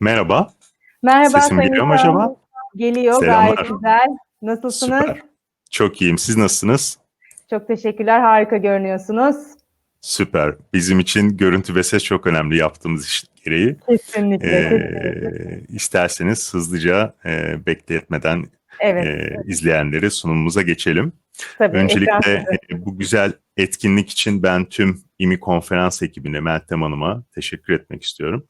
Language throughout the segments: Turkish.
Merhaba. Merhaba Sesim Sayın geliyor mu acaba? Geliyor Selamlar. gayet güzel. Nasılsınız? Süper. Çok iyiyim. Siz nasılsınız? Çok teşekkürler. Harika görünüyorsunuz. Süper. Bizim için görüntü ve ses çok önemli yaptığımız iş gereği. Kesinlikle. kesinlikle. Ee, isterseniz hızlıca e, bekletmeden Evet. e, izleyenleri sunumumuza geçelim. tabii. ekran Öncelikle e, bu güzel etkinlik için ben tüm İMİ konferans ekibine, Meltem Hanım'a teşekkür etmek istiyorum.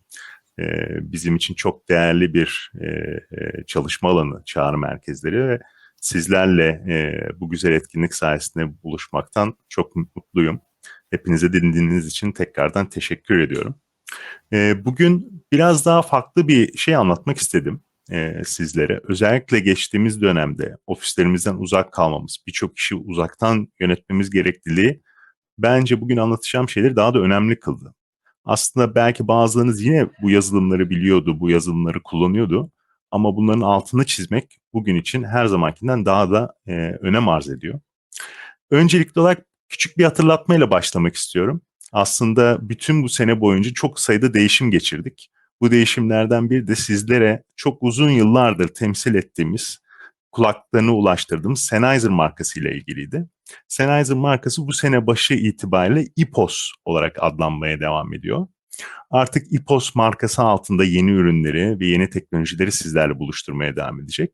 E, bizim için çok değerli bir e, çalışma alanı çağrı merkezleri ve sizlerle e, bu güzel etkinlik sayesinde buluşmaktan çok mutluyum. Hepinize dinlediğiniz için tekrardan teşekkür ediyorum. E, bugün biraz daha farklı bir şey anlatmak istedim e, sizlere. Özellikle geçtiğimiz dönemde ofislerimizden uzak kalmamız, birçok işi uzaktan yönetmemiz gerekliliği bence bugün anlatacağım şeyleri daha da önemli kıldı. Aslında belki bazılarınız yine bu yazılımları biliyordu, bu yazılımları kullanıyordu. Ama bunların altını çizmek bugün için her zamankinden daha da e, önem arz ediyor. Öncelikli olarak küçük bir hatırlatmayla başlamak istiyorum. Aslında bütün bu sene boyunca çok sayıda değişim geçirdik. Bu değişimlerden biri de sizlere çok uzun yıllardır temsil ettiğimiz, kulaklarına ulaştırdığımız Sennheiser markası ile ilgiliydi. Sennheiser markası bu sene başı itibariyle IPOS olarak adlanmaya devam ediyor. Artık IPOS markası altında yeni ürünleri ve yeni teknolojileri sizlerle buluşturmaya devam edecek.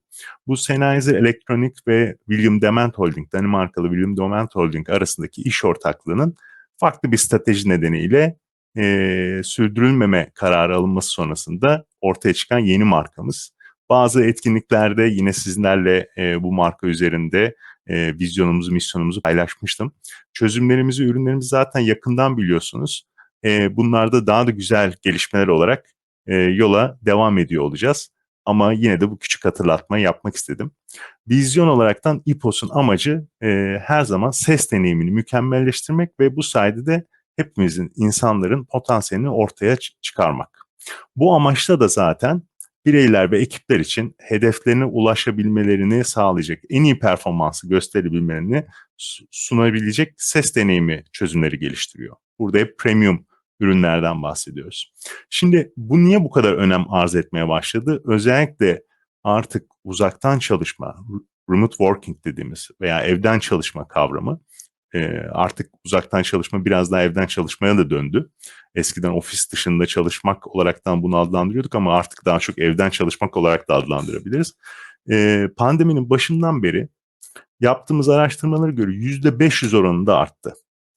Bu Sennheiser Electronic ve William Dement Holding, Danimarkalı William Dement Holding arasındaki iş ortaklığının farklı bir strateji nedeniyle e, sürdürülmeme kararı alınması sonrasında ortaya çıkan yeni markamız. Bazı etkinliklerde yine sizlerle e, bu marka üzerinde e, vizyonumuzu, misyonumuzu paylaşmıştım. Çözümlerimizi, ürünlerimizi zaten yakından biliyorsunuz. E, bunlarda daha da güzel gelişmeler olarak e, yola devam ediyor olacağız. Ama yine de bu küçük hatırlatmayı yapmak istedim. Vizyon olaraktan İPOS'un amacı e, her zaman ses deneyimini mükemmelleştirmek ve bu sayede de hepimizin, insanların potansiyelini ortaya çıkarmak. Bu amaçla da zaten bireyler ve ekipler için hedeflerine ulaşabilmelerini sağlayacak, en iyi performansı gösterebilmelerini su- sunabilecek ses deneyimi çözümleri geliştiriyor. Burada hep premium ürünlerden bahsediyoruz. Şimdi bu niye bu kadar önem arz etmeye başladı? Özellikle artık uzaktan çalışma, remote working dediğimiz veya evden çalışma kavramı e, artık uzaktan çalışma biraz daha evden çalışmaya da döndü. Eskiden ofis dışında çalışmak olaraktan bunu adlandırıyorduk ama artık daha çok evden çalışmak olarak da adlandırabiliriz. E, pandeminin başından beri yaptığımız araştırmalara göre yüzde 500 oranında arttı.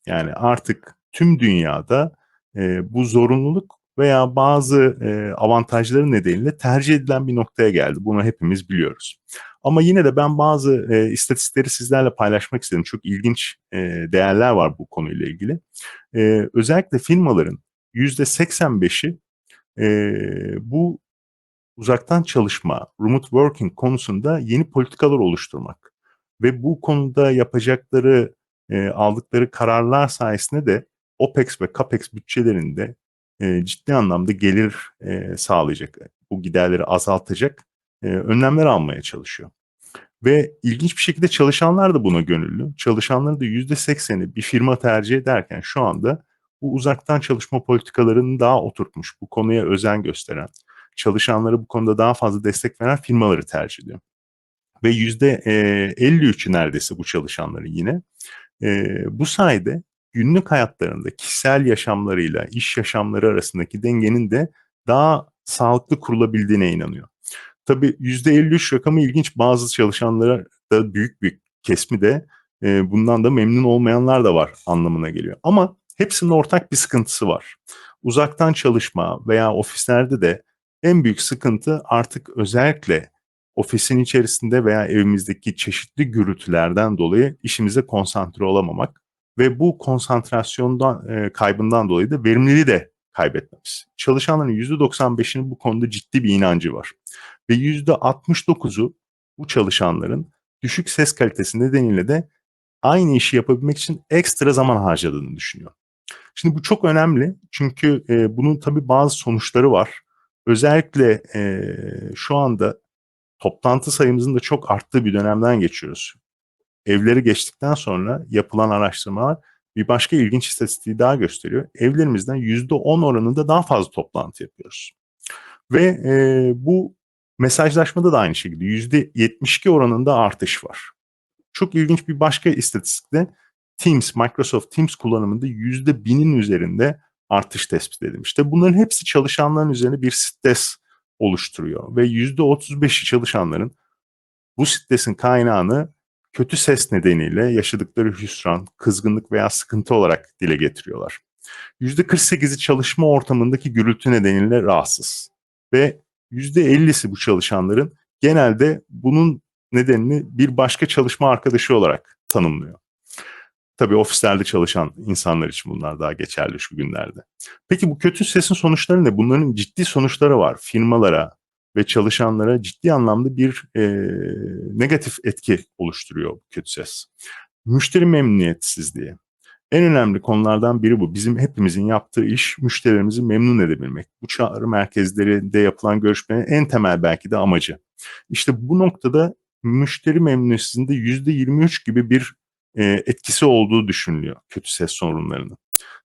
Yani artık tüm dünyada e, bu zorunluluk veya bazı e, avantajları nedeniyle tercih edilen bir noktaya geldi. Bunu hepimiz biliyoruz. Ama yine de ben bazı e, istatistikleri sizlerle paylaşmak istedim. Çok ilginç e, değerler var bu konuyla ilgili. E, özellikle firmaların yüzde 85'i e, bu uzaktan çalışma, remote working konusunda yeni politikalar oluşturmak ve bu konuda yapacakları, e, aldıkları kararlar sayesinde de OPEX ve CAPEX bütçelerinde e, ciddi anlamda gelir e, sağlayacak, bu giderleri azaltacak e, önlemler almaya çalışıyor. Ve ilginç bir şekilde çalışanlar da buna gönüllü. Çalışanların da yüzde sekseni bir firma tercih ederken şu anda bu uzaktan çalışma politikalarını daha oturtmuş, bu konuya özen gösteren, çalışanlara bu konuda daha fazla destek veren firmaları tercih ediyor. Ve yüzde e, 53'ü neredeyse bu çalışanların yine. Bu sayede günlük hayatlarında kişisel yaşamlarıyla iş yaşamları arasındaki dengenin de daha sağlıklı kurulabildiğine inanıyor. Tabii %53 rakamı ilginç. Bazı çalışanlara da büyük bir kesmi de e, bundan da memnun olmayanlar da var anlamına geliyor. Ama hepsinin ortak bir sıkıntısı var. Uzaktan çalışma veya ofislerde de en büyük sıkıntı artık özellikle ofisin içerisinde veya evimizdeki çeşitli gürültülerden dolayı işimize konsantre olamamak ve bu konsantrasyondan e, kaybından dolayı da verimliliği de kaybetmemiz. Çalışanların %95'inin bu konuda ciddi bir inancı var. Ve %69'u bu çalışanların düşük ses kalitesi nedeniyle de aynı işi yapabilmek için ekstra zaman harcadığını düşünüyor. Şimdi bu çok önemli çünkü e, bunun tabii bazı sonuçları var. Özellikle e, şu anda toplantı sayımızın da çok arttığı bir dönemden geçiyoruz. Evleri geçtikten sonra yapılan araştırmalar bir başka ilginç istatistiği daha gösteriyor. Evlerimizden %10 oranında daha fazla toplantı yapıyoruz. Ve e, bu mesajlaşmada da aynı şekilde %72 oranında artış var. Çok ilginç bir başka istatistikte Teams, Microsoft Teams kullanımında %1000'in üzerinde artış tespit edilmiş. İşte bunların hepsi çalışanların üzerine bir stres oluşturuyor ve %35'i çalışanların bu stresin kaynağını kötü ses nedeniyle yaşadıkları hüsran, kızgınlık veya sıkıntı olarak dile getiriyorlar. %48'i çalışma ortamındaki gürültü nedeniyle rahatsız ve %50'si bu çalışanların genelde bunun nedenini bir başka çalışma arkadaşı olarak tanımlıyor. Tabii ofislerde çalışan insanlar için bunlar daha geçerli şu günlerde. Peki bu kötü sesin sonuçları ne? Bunların ciddi sonuçları var. Firmalara ve çalışanlara ciddi anlamda bir e, negatif etki oluşturuyor bu kötü ses. Müşteri memnuniyetsizliği. En önemli konulardan biri bu. Bizim hepimizin yaptığı iş müşterilerimizi memnun edebilmek. Bu çağrı merkezlerinde yapılan görüşmenin en temel belki de amacı. İşte bu noktada müşteri memnuniyetsizliğinde %23 gibi bir e, etkisi olduğu düşünülüyor kötü ses sorunlarının.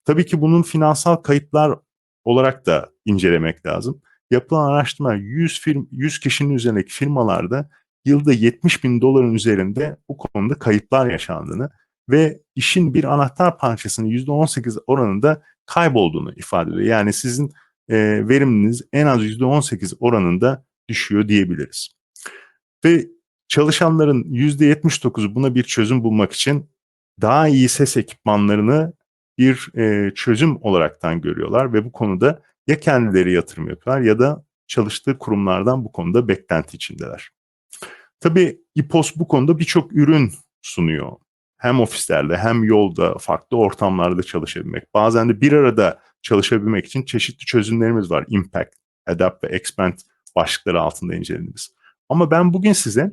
Tabii ki bunun finansal kayıtlar olarak da incelemek lazım. Yapılan araştırma 100, firm, 100 kişinin üzerindeki firmalarda yılda 70 bin doların üzerinde bu konuda kayıplar yaşandığını ve işin bir anahtar parçasının %18 oranında kaybolduğunu ifade ediyor. Yani sizin e, veriminiz en az %18 oranında düşüyor diyebiliriz. Ve çalışanların %79'u buna bir çözüm bulmak için daha iyi ses ekipmanlarını bir e, çözüm olaraktan görüyorlar ve bu konuda ya kendileri yatırım yapıyorlar ya da çalıştığı kurumlardan bu konuda beklenti içindeler. Tabii İPOS bu konuda birçok ürün sunuyor. Hem ofislerde hem yolda farklı ortamlarda çalışabilmek. Bazen de bir arada çalışabilmek için çeşitli çözümlerimiz var. Impact, Adapt ve Expand başlıkları altında incelediğimiz. Ama ben bugün size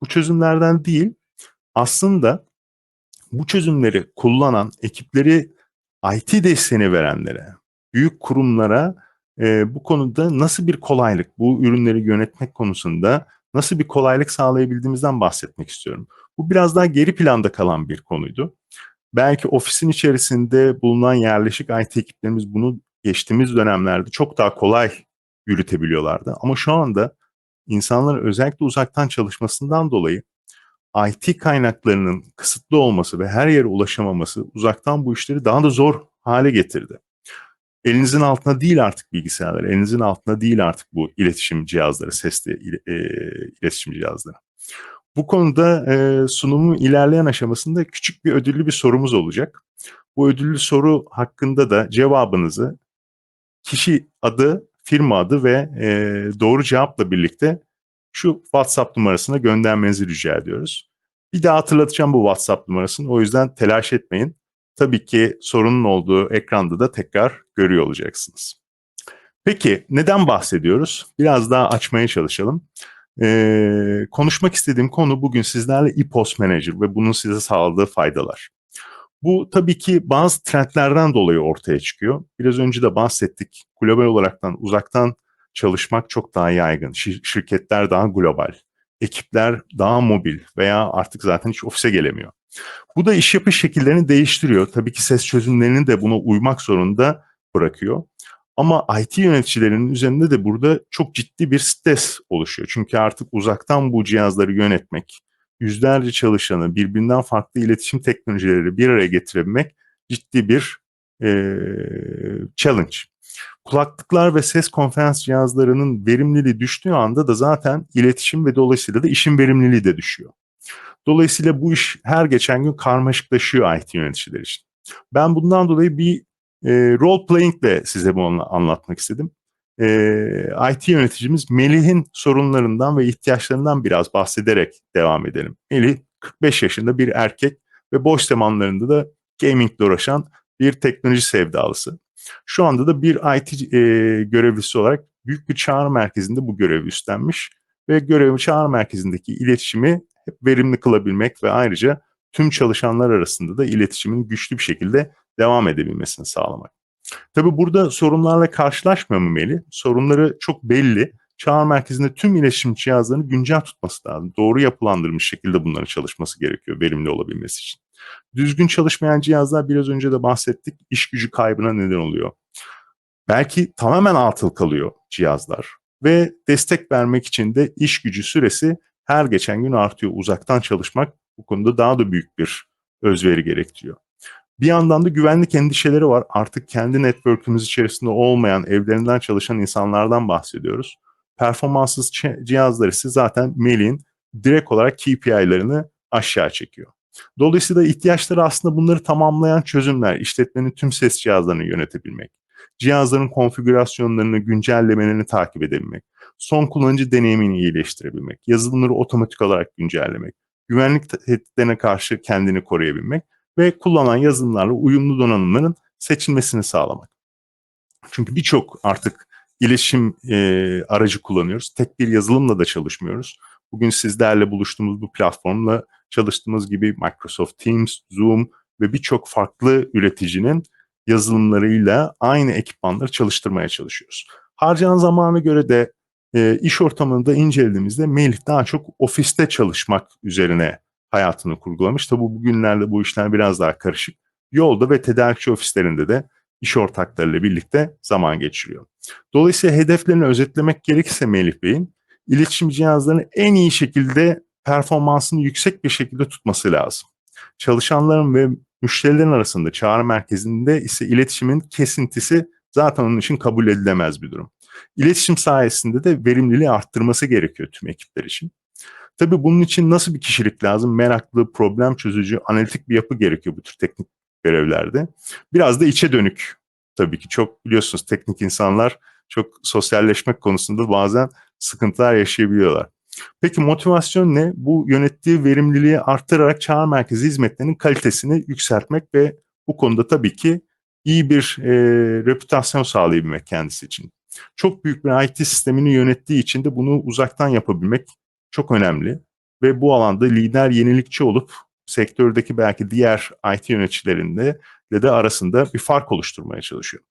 bu çözümlerden değil aslında bu çözümleri kullanan ekipleri IT desteğini verenlere, büyük kurumlara e, bu konuda nasıl bir kolaylık, bu ürünleri yönetmek konusunda nasıl bir kolaylık sağlayabildiğimizden bahsetmek istiyorum. Bu biraz daha geri planda kalan bir konuydu. Belki ofisin içerisinde bulunan yerleşik IT ekiplerimiz bunu geçtiğimiz dönemlerde çok daha kolay yürütebiliyorlardı. Ama şu anda insanların özellikle uzaktan çalışmasından dolayı IT kaynaklarının kısıtlı olması ve her yere ulaşamaması uzaktan bu işleri daha da zor hale getirdi. Elinizin altında değil artık bilgisayarlar, elinizin altında değil artık bu iletişim cihazları, sesli e, iletişim cihazları. Bu konuda e, sunumun ilerleyen aşamasında küçük bir ödüllü bir sorumuz olacak. Bu ödüllü soru hakkında da cevabınızı kişi adı, firma adı ve e, doğru cevapla birlikte şu WhatsApp numarasına göndermenizi rica ediyoruz. Bir daha hatırlatacağım bu WhatsApp numarasını. O yüzden telaş etmeyin. Tabii ki sorunun olduğu ekranda da tekrar görüyor olacaksınız. Peki neden bahsediyoruz? Biraz daha açmaya çalışalım. Ee, konuşmak istediğim konu bugün sizlerle e-post manager ve bunun size sağladığı faydalar. Bu tabii ki bazı trendlerden dolayı ortaya çıkıyor. Biraz önce de bahsettik. Global olaraktan uzaktan çalışmak çok daha yaygın. Şirketler daha global. Ekipler daha mobil veya artık zaten hiç ofise gelemiyor. Bu da iş yapış şekillerini değiştiriyor. Tabii ki ses çözümlerini de buna uymak zorunda bırakıyor. Ama IT yöneticilerinin üzerinde de burada çok ciddi bir stres oluşuyor. Çünkü artık uzaktan bu cihazları yönetmek, yüzlerce çalışanı, birbirinden farklı iletişim teknolojileri bir araya getirebilmek ciddi bir e, challenge. Kulaklıklar ve ses konferans cihazlarının verimliliği düştüğü anda da zaten iletişim ve dolayısıyla da işin verimliliği de düşüyor. Dolayısıyla bu iş her geçen gün karmaşıklaşıyor IT yöneticiler için. Ben bundan dolayı bir e, role playing ile size bunu anlatmak istedim. E, IT yöneticimiz Melih'in sorunlarından ve ihtiyaçlarından biraz bahsederek devam edelim. Melih 45 yaşında bir erkek ve boş zamanlarında da gamingle uğraşan bir teknoloji sevdalısı. Şu anda da bir IT e, görevlisi olarak büyük bir çağrı merkezinde bu görevi üstlenmiş ve görevi çağrı merkezindeki iletişimi hep verimli kılabilmek ve ayrıca tüm çalışanlar arasında da iletişimin güçlü bir şekilde devam edebilmesini sağlamak. Tabi burada sorunlarla karşılaşmamalı. Sorunları çok belli. Çağrı merkezinde tüm iletişim cihazlarını güncel tutması lazım. Doğru yapılandırılmış şekilde bunların çalışması gerekiyor verimli olabilmesi için. Düzgün çalışmayan cihazlar biraz önce de bahsettik iş gücü kaybına neden oluyor. Belki tamamen atıl kalıyor cihazlar. ve destek vermek için de iş gücü süresi her geçen gün artıyor. Uzaktan çalışmak bu konuda daha da büyük bir özveri gerektiriyor. Bir yandan da güvenlik endişeleri var. Artık kendi network'ümüz içerisinde olmayan, evlerinden çalışan insanlardan bahsediyoruz. Performanssız cihazlar ise zaten Melih'in direkt olarak KPI'lerini aşağı çekiyor. Dolayısıyla ihtiyaçları aslında bunları tamamlayan çözümler, işletmenin tüm ses cihazlarını yönetebilmek, cihazların konfigürasyonlarını, güncellemelerini takip edebilmek, son kullanıcı deneyimini iyileştirebilmek, yazılımları otomatik olarak güncellemek, güvenlik tehditlerine karşı kendini koruyabilmek ve kullanan yazılımlarla uyumlu donanımların seçilmesini sağlamak. Çünkü birçok artık iletişim e, aracı kullanıyoruz. Tek bir yazılımla da çalışmıyoruz. Bugün sizlerle buluştuğumuz bu platformla çalıştığımız gibi Microsoft Teams, Zoom ve birçok farklı üreticinin yazılımlarıyla aynı ekipmanları çalıştırmaya çalışıyoruz. Harcanan zamana göre de e, iş ortamında incelediğimizde Melih daha çok ofiste çalışmak üzerine hayatını kurgulamış. Tabi bugünlerde bu işler biraz daha karışık. Yolda ve tedarikçi ofislerinde de iş ortaklarıyla birlikte zaman geçiriyor. Dolayısıyla hedeflerini özetlemek gerekirse Melih Bey'in iletişim cihazlarını en iyi şekilde performansını yüksek bir şekilde tutması lazım. Çalışanların ve müşterilerin arasında çağrı merkezinde ise iletişimin kesintisi zaten onun için kabul edilemez bir durum. İletişim sayesinde de verimliliği arttırması gerekiyor tüm ekipler için. Tabii bunun için nasıl bir kişilik lazım? Meraklı, problem çözücü, analitik bir yapı gerekiyor bu tür teknik görevlerde. Biraz da içe dönük tabii ki. Çok biliyorsunuz teknik insanlar çok sosyalleşmek konusunda bazen sıkıntılar yaşayabiliyorlar. Peki motivasyon ne? Bu yönettiği verimliliği arttırarak çağrı merkezi hizmetlerinin kalitesini yükseltmek ve bu konuda tabii ki iyi bir e, reputasyon sağlayabilmek kendisi için. Çok büyük bir IT sistemini yönettiği için de bunu uzaktan yapabilmek çok önemli. Ve bu alanda lider yenilikçi olup sektördeki belki diğer IT yöneticilerinde de arasında bir fark oluşturmaya çalışıyor.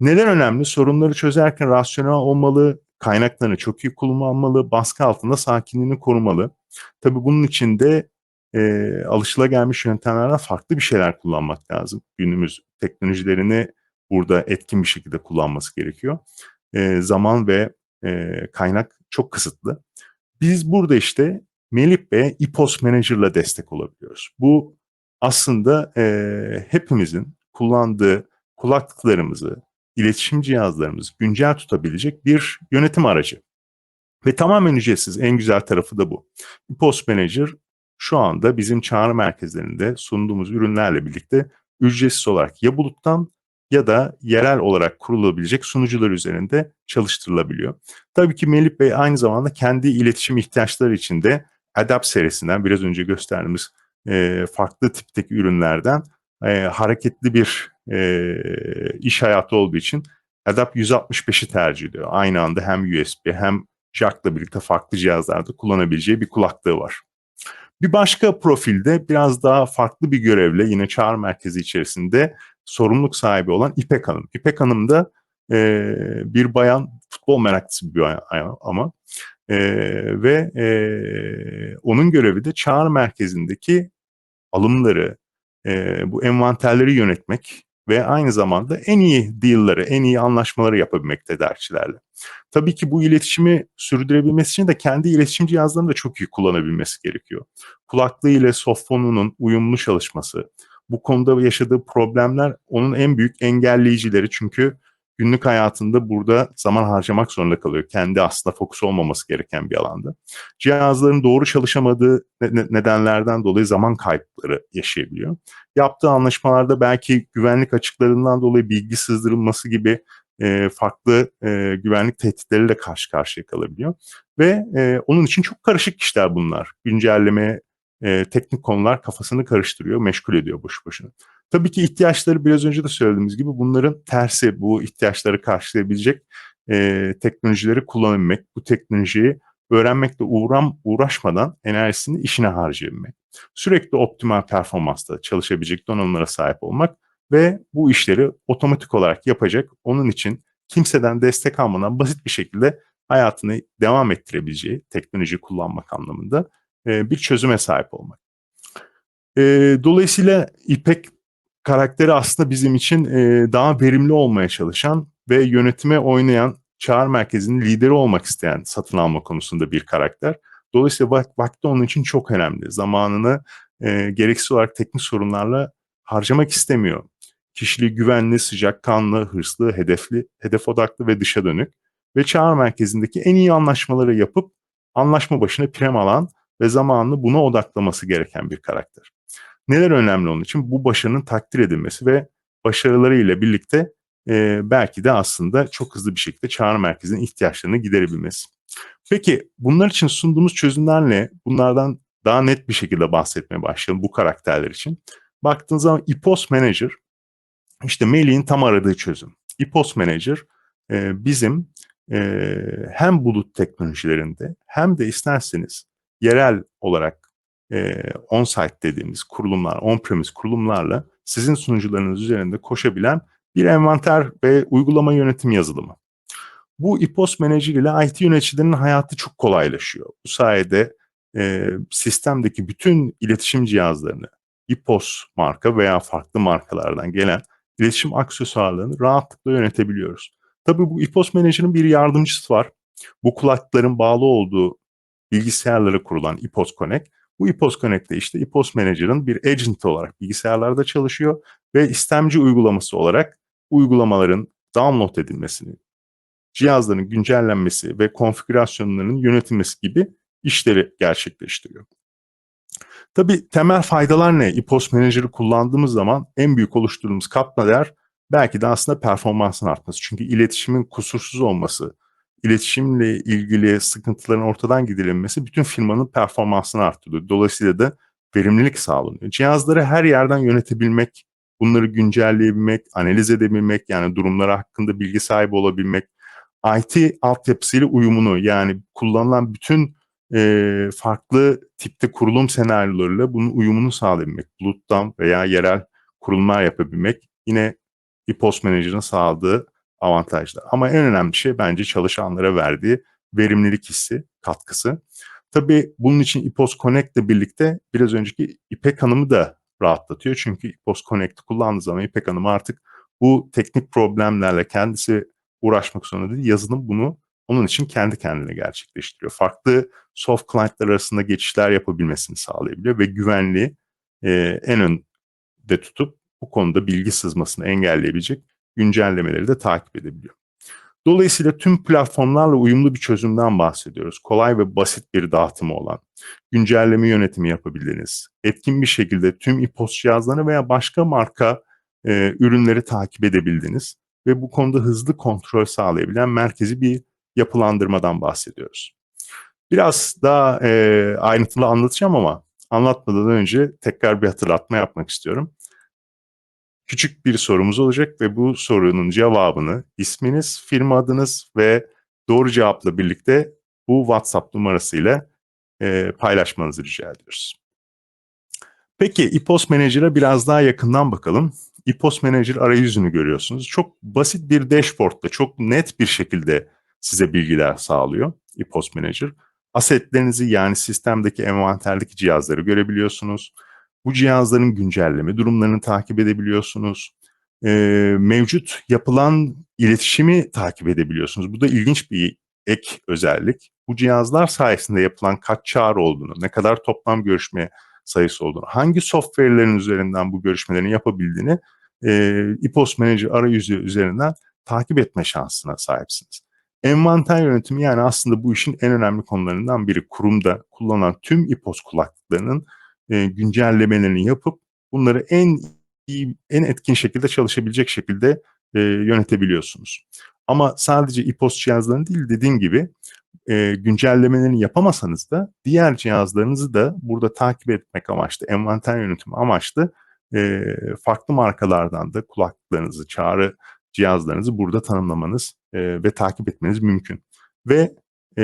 Neden önemli? Sorunları çözerken rasyonel olmalı, kaynaklarını çok iyi kullanmalı, baskı altında sakinliğini korumalı. Tabii bunun için de e, alışılagelmiş yöntemlerden farklı bir şeyler kullanmak lazım. Günümüz teknolojilerini burada etkin bir şekilde kullanması gerekiyor. E, zaman ve e, kaynak çok kısıtlı. Biz burada işte Melih Bey'e İPOS Manager'la destek olabiliyoruz. Bu aslında e, hepimizin kullandığı kulaklıklarımızı, iletişim cihazlarımızı güncel tutabilecek bir yönetim aracı. Ve tamamen ücretsiz. En güzel tarafı da bu. İPOS Manager şu anda bizim çağrı merkezlerinde sunduğumuz ürünlerle birlikte ücretsiz olarak ya buluttan ya da yerel olarak kurulabilecek sunucular üzerinde çalıştırılabiliyor. Tabii ki Melih Bey aynı zamanda kendi iletişim ihtiyaçları için de Adapt serisinden biraz önce gösterdiğimiz e, farklı tipteki ürünlerden e, hareketli bir e, iş hayatı olduğu için Adapt 165'i tercih ediyor. Aynı anda hem USB hem jack'la birlikte farklı cihazlarda kullanabileceği bir kulaklığı var. Bir başka profilde biraz daha farklı bir görevle yine çağrı merkezi içerisinde sorumluluk sahibi olan İpek Hanım. İpek Hanım da e, bir bayan futbol meraklısı bir bayan ama e, ve e, onun görevi de çağrı merkezindeki alımları, e, bu envanterleri yönetmek ve aynı zamanda en iyi deal'ları, en iyi anlaşmaları yapabilmek tedarikçilerle. Tabii ki bu iletişimi sürdürebilmesi için de kendi iletişim cihazlarını da çok iyi kullanabilmesi gerekiyor. Kulaklığı ile softfonunun uyumlu çalışması, bu konuda yaşadığı problemler onun en büyük engelleyicileri çünkü günlük hayatında burada zaman harcamak zorunda kalıyor. Kendi aslında fokus olmaması gereken bir alanda. Cihazların doğru çalışamadığı nedenlerden dolayı zaman kayıpları yaşayabiliyor. Yaptığı anlaşmalarda belki güvenlik açıklarından dolayı bilgi sızdırılması gibi e, farklı e, güvenlik tehditleriyle karşı karşıya kalabiliyor. Ve e, onun için çok karışık işler bunlar. Güncelleme, e, teknik konular kafasını karıştırıyor, meşgul ediyor boş boşuna. Tabii ki ihtiyaçları biraz önce de söylediğimiz gibi bunların tersi bu ihtiyaçları karşılayabilecek e, teknolojileri kullanabilmek, bu teknolojiyi öğrenmekle uğram, uğraşmadan enerjisini işine harcayabilmek. Sürekli optimal performansta çalışabilecek donanımlara sahip olmak ve bu işleri otomatik olarak yapacak, onun için kimseden destek almadan basit bir şekilde hayatını devam ettirebileceği teknoloji kullanmak anlamında bir çözüme sahip olmak. Dolayısıyla İpek karakteri aslında bizim için daha verimli olmaya çalışan ve yönetime oynayan çağrı merkezinin lideri olmak isteyen satın alma konusunda bir karakter. Dolayısıyla vak- vakti onun için çok önemli. Zamanını e, gereksiz olarak teknik sorunlarla harcamak istemiyor. Kişiliği güvenli, sıcakkanlı, hırslı, hedefli, hedef odaklı ve dışa dönük. Ve çağrı merkezindeki en iyi anlaşmaları yapıp anlaşma başına prem alan ve zamanını buna odaklaması gereken bir karakter. Neler önemli onun için? Bu başarının takdir edilmesi ve başarılarıyla birlikte e, belki de aslında çok hızlı bir şekilde çağrı merkezinin ihtiyaçlarını giderebilmesi. Peki bunlar için sunduğumuz çözümler ne? Bunlardan daha net bir şekilde bahsetmeye başlayalım bu karakterler için. Baktığınız zaman EPOS Manager işte Melih'in tam aradığı çözüm. EPOS Manager e, bizim e, hem bulut teknolojilerinde hem de isterseniz yerel olarak e, on-site dediğimiz kurulumlar, on-premise kurulumlarla sizin sunucularınız üzerinde koşabilen bir envanter ve uygulama yönetim yazılımı. Bu EPOS Manager ile IT yöneticilerinin hayatı çok kolaylaşıyor. Bu sayede e, sistemdeki bütün iletişim cihazlarını EPOS marka veya farklı markalardan gelen iletişim aksesuarlarını rahatlıkla yönetebiliyoruz. Tabii bu EPOS Manager'ın bir yardımcısı var. Bu kulakların bağlı olduğu bilgisayarlara kurulan EPOS Connect. Bu EPOS Connect'te işte EPOS Manager'ın bir agent olarak bilgisayarlarda çalışıyor ve istemci uygulaması olarak uygulamaların download edilmesini, cihazların güncellenmesi ve konfigürasyonlarının yönetilmesi gibi işleri gerçekleştiriyor. Tabii temel faydalar ne? EPOS Manager'ı kullandığımız zaman en büyük oluşturduğumuz katma değer belki de aslında performansın artması. Çünkü iletişimin kusursuz olması, iletişimle ilgili sıkıntıların ortadan giderilmesi bütün firmanın performansını arttırıyor. Dolayısıyla da verimlilik sağlanıyor. Cihazları her yerden yönetebilmek, bunları güncelleyebilmek, analiz edebilmek, yani durumları hakkında bilgi sahibi olabilmek, IT altyapısıyla uyumunu yani kullanılan bütün e, farklı tipte kurulum senaryolarıyla bunun uyumunu sağlayabilmek, buluttan veya yerel kurulumlar yapabilmek yine EPOS Manager'ın sağladığı avantajlar. Ama en önemli şey bence çalışanlara verdiği verimlilik hissi, katkısı. Tabii bunun için EPOS Connect ile birlikte biraz önceki İpek Hanım'ı da rahatlatıyor. Çünkü EPOS Connect'i kullandığı zaman İpek Hanım artık bu teknik problemlerle kendisi uğraşmak zorunda değil. Yazılım bunu onun için kendi kendine gerçekleştiriyor. Farklı soft client'lar arasında geçişler yapabilmesini sağlayabiliyor ve güvenliği e, en önde tutup bu konuda bilgi sızmasını engelleyebilecek güncellemeleri de takip edebiliyor. Dolayısıyla tüm platformlarla uyumlu bir çözümden bahsediyoruz. Kolay ve basit bir dağıtımı olan, güncelleme yönetimi yapabildiğiniz, etkin bir şekilde tüm EPOS cihazlarını veya başka marka e, ürünleri takip edebildiğiniz ve bu konuda hızlı kontrol sağlayabilen merkezi bir yapılandırmadan bahsediyoruz. Biraz daha e, ayrıntılı anlatacağım ama anlatmadan önce tekrar bir hatırlatma yapmak istiyorum. Küçük bir sorumuz olacak ve bu sorunun cevabını isminiz, firma adınız ve doğru cevapla birlikte bu WhatsApp numarasıyla e, paylaşmanızı rica ediyoruz. Peki EPOS Manager'a biraz daha yakından bakalım. EPOS Manager arayüzünü görüyorsunuz. Çok basit bir dashboardla çok net bir şekilde size bilgiler sağlıyor EPOS Manager. Asetlerinizi yani sistemdeki envanterdeki cihazları görebiliyorsunuz. Bu cihazların güncelleme durumlarını takip edebiliyorsunuz. Ee, mevcut yapılan iletişimi takip edebiliyorsunuz. Bu da ilginç bir ek özellik. Bu cihazlar sayesinde yapılan kaç çağrı olduğunu, ne kadar toplam görüşme sayısı olduğunu, hangi software'lerin üzerinden bu görüşmelerin yapabildiğini e, EPOS Manager arayüzü üzerinden takip etme şansına sahipsiniz. Envanter yönetimi yani aslında bu işin en önemli konularından biri. Kurumda kullanılan tüm EPOS kulaklıklarının e, güncellemelerini yapıp bunları en iyi, en etkin şekilde çalışabilecek şekilde e, yönetebiliyorsunuz. Ama sadece EPOS cihazlarını değil dediğim gibi e, güncellemelerini yapamasanız da diğer cihazlarınızı da burada takip etmek amaçlı, envanter yönetimi amaçlı e, farklı markalardan da kulaklıklarınızı, çağrı cihazlarınızı burada tanımlamanız e, ve takip etmeniz mümkün. Ve e,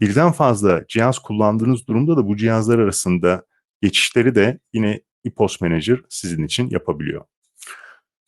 birden fazla cihaz kullandığınız durumda da bu cihazlar arasında geçişleri de yine EPOS Manager sizin için yapabiliyor.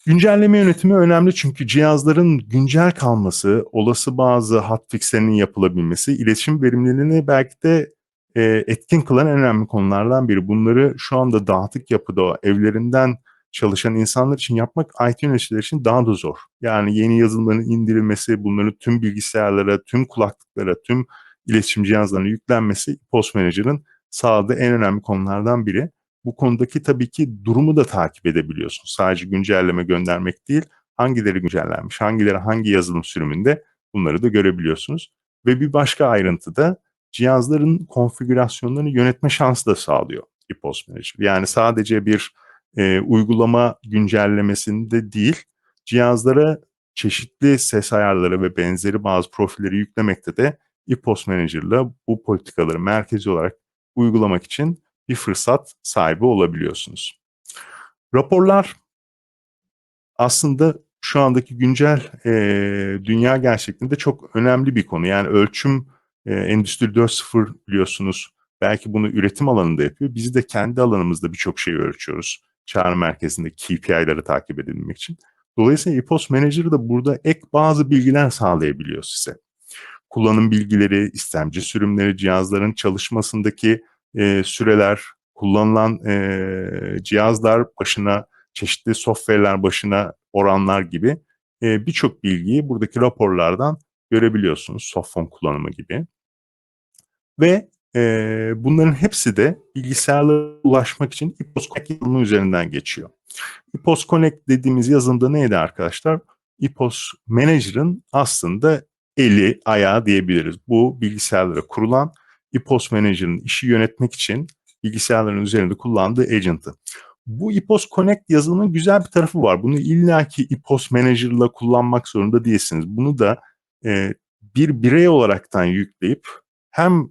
Güncelleme yönetimi önemli çünkü cihazların güncel kalması, olası bazı hotfixlerinin yapılabilmesi, iletişim verimliliğini belki de e, etkin kılan önemli konulardan biri. Bunları şu anda dağıtık yapıda evlerinden çalışan insanlar için yapmak IT yöneticiler için daha da zor. Yani yeni yazılımların indirilmesi, bunların tüm bilgisayarlara, tüm kulaklıklara, tüm iletişim cihazlarına yüklenmesi Post Manager'ın sağladığı en önemli konulardan biri. Bu konudaki tabii ki durumu da takip edebiliyorsun. Sadece güncelleme göndermek değil, hangileri güncellenmiş, hangileri hangi yazılım sürümünde bunları da görebiliyorsunuz. Ve bir başka ayrıntı da cihazların konfigürasyonlarını yönetme şansı da sağlıyor ePost Manager. Yani sadece bir e, uygulama güncellemesinde değil, cihazlara çeşitli ses ayarları ve benzeri bazı profilleri yüklemekte de ePost Manager'la bu politikaları merkezi olarak uygulamak için bir fırsat sahibi olabiliyorsunuz. Raporlar aslında şu andaki güncel e, dünya gerçekliğinde çok önemli bir konu. Yani ölçüm e, Endüstri 4.0 biliyorsunuz belki bunu üretim alanında yapıyor. Biz de kendi alanımızda birçok şey ölçüyoruz. Çağrı merkezinde KPI'ları takip edebilmek için. Dolayısıyla ePost Manager da burada ek bazı bilgiler sağlayabiliyor size. Kullanım bilgileri, istemci sürümleri, cihazların çalışmasındaki e, süreler, kullanılan e, cihazlar başına, çeşitli software'ler başına oranlar gibi e, birçok bilgiyi buradaki raporlardan görebiliyorsunuz. Softphone kullanımı gibi. Ve e, bunların hepsi de bilgisayarlara ulaşmak için EPOS Connect yazılımı üzerinden geçiyor. EPOS Connect dediğimiz yazılımda neydi arkadaşlar? EPOS Manager'ın aslında eli, ayağı diyebiliriz. Bu bilgisayarlara kurulan EPOS Manager'ın işi yönetmek için bilgisayarların üzerinde kullandığı agent'ı. Bu EPOS Connect yazılımın güzel bir tarafı var. Bunu illaki EPOS Manager'la kullanmak zorunda değilsiniz. Bunu da e, bir birey olaraktan yükleyip hem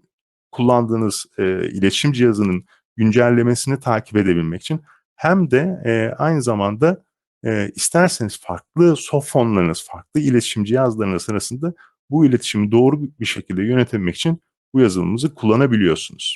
kullandığınız e, iletişim cihazının güncellemesini takip edebilmek için hem de e, aynı zamanda e, isterseniz farklı softphone'larınız, farklı iletişim cihazlarınız arasında bu iletişimi doğru bir şekilde yönetebilmek için bu yazılımımızı kullanabiliyorsunuz.